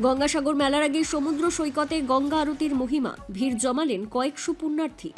গঙ্গাসাগর মেলার আগে সমুদ্র সৈকতে গঙ্গা আরতির মহিমা, ভিড় জমালেন কয়েকশো পুণ্যার্থী।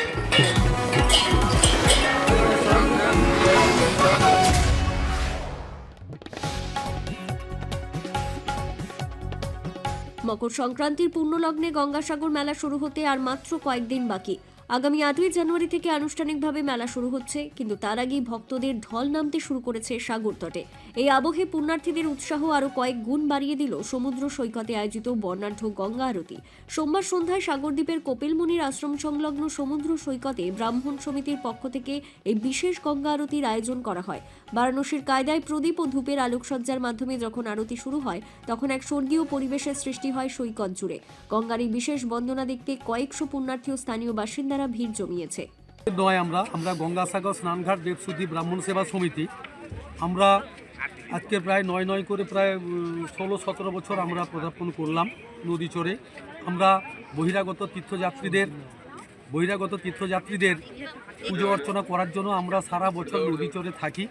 মকর সংক্রান্তির পূর্ণলগ্নে গঙ্গাসাগর মেলা শুরু হতে আর মাত্র কয়েকদিন বাকি। আগামী আটই জানুয়ারি থেকে আনুষ্ঠানিকভাবে মেলা শুরু হচ্ছে, কিন্তু তার আগেই ভক্তদের ঢল নামতে শুরু করেছে সাগর তটে। এই আবহে পুণ্যার্থীদের উৎসাহ আরও কয়েক গুণ বাড়িয়ে দিল সমুদ্র সৈকতে আয়োজিত বর্ণাঢ্য গঙ্গা আরতি। সোমবার সন্ধ্যায় সাগরদ্বীপের কপিলমুনির আশ্রম সংলগ্ন সমুদ্র সৈকতে ব্রাহ্মণ সমিতির পক্ষ থেকে এই বিশেষ গঙ্গা আরতির আয়োজন করা হয়। বারাণসীর কায়দায় প্রদীপ ও ধূপের আলোকসজ্জার মাধ্যমে যখন আরতি শুরু হয়, তখন এক স্বর্গীয় পরিবেশের সৃষ্টি হয় সৈকত জুড়ে। গঙ্গার এই বিশেষ বন্দনা দেখতে কয়েকশো পুণ্যার্থী ও স্থানীয় বাসিন্দারা ভিড় জমিয়েছে। নয় আমরা আমরা গঙ্গাসাগর স্নানঘাট দেবসুদ্ধি ব্রাহ্মণ সেবা সমিতি, আমরা আজকে প্রায় নয় নয় করে প্রায় ষোলো সতেরো বছর আমরা পদার্পণ করলাম নদী চড়ে আমরা বহিরাগত তীর্থযাত্রীদের বহিরাগত তীর্থযাত্রীদের পুজো অর্চনা করার জন্য আমরা সারা বছর নদী চড়ে থাকি,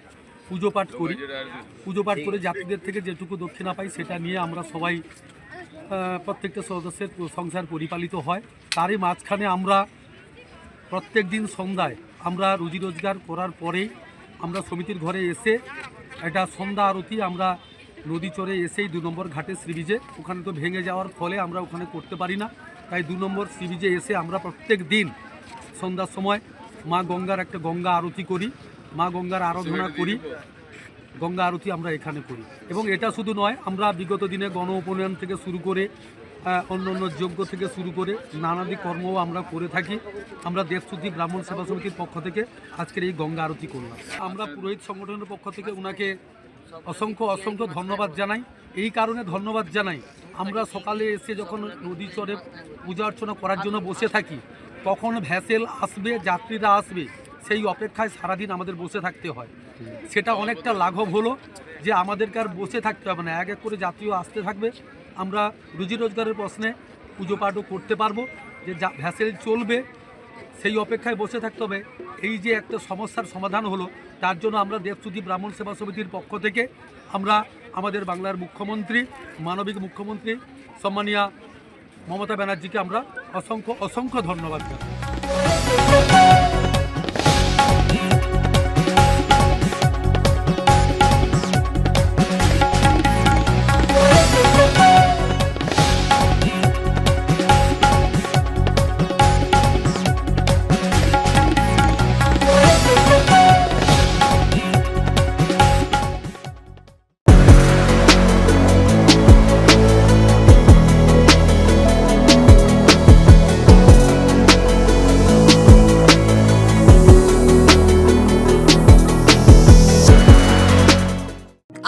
পুজো পাঠ করি। পুজো পাঠ করে যাত্রীদের থেকে যেটুকু দক্ষিণা পাই সেটা নিয়ে আমরা সবাই প্রত্যেকটা সদস্যের সংসার পরিপালিত হয়। তারই মাঝখানে আমরা প্রত্যেক দিন সন্ধ্যায় আমরা রুজি রোজগার করার পরেই আমরা সমিতির ঘরে এসে একটা সন্ধ্যা আরতি আমরা নদী চড়ে এসেই দু নম্বর ঘাটে সি বিচে ওখানে তো ভেঙে যাওয়ার ফলে আমরা ওখানে করতে পারি না। তাই দু নম্বর সি বিচে এসে আমরা প্রত্যেক দিন সন্ধ্যার সময় মা গঙ্গার একটা গঙ্গা আরতি করি, মা গঙ্গার আরাধনা করি, গঙ্গা আরতি আমরা এখানে করি। এবং এটা শুধু নয়, আমরা বিগত দিনে গণ উপনয়ন থেকে শুরু করে অন্য অন্য যজ্ঞ থেকে শুরু করে নানাদি কর্মও আমরা করে থাকি। আমরা দেবশুদ্ধি ব্রাহ্মণ সেবা সমিতির পক্ষ থেকে আজকের এই গঙ্গা আরতি করলাম। আমরা পুরোহিত সংগঠনের পক্ষ থেকে ওনাকে অসংখ্য অসংখ্য ধন্যবাদ জানাই। এই কারণে ধন্যবাদ জানাই। আমরা সকালে এসে যখন নদী চরে পূজা অর্চনা করার জন্য বসে থাকি, তখন ভ্যাসেল আসবে, যাত্রীরা আসবে। সেই অপেক্ষায় সারাদিন আমাদের বসে থাকতে হয়। সেটা অনেকটা লাঘব হলো যে আমাদেরকে আর বসে থাকতে হবে না। এক এক করে যাত্রীও আসতে থাকবে। আমরা রুজি রোজগারের প্রশ্নে পুজো পাঠও করতে পারব। যে যা ভ্যাসেল চলবে, সেই অপেক্ষায় বসে থাকতে হবে। এই যে একটা সমস্যার সমাধান হলো, তার জন্য আমরা দেবস্তুতি ব্রাহ্মণ সেবা সমিতির পক্ষ থেকে আমরা আমাদের বাংলার মুখ্যমন্ত্রী, মানবিক মুখ্যমন্ত্রী, সম্মানীয় মমতা ব্যানার্জিকে আমরা অসংখ্য অসংখ্য ধন্যবাদ জানাই।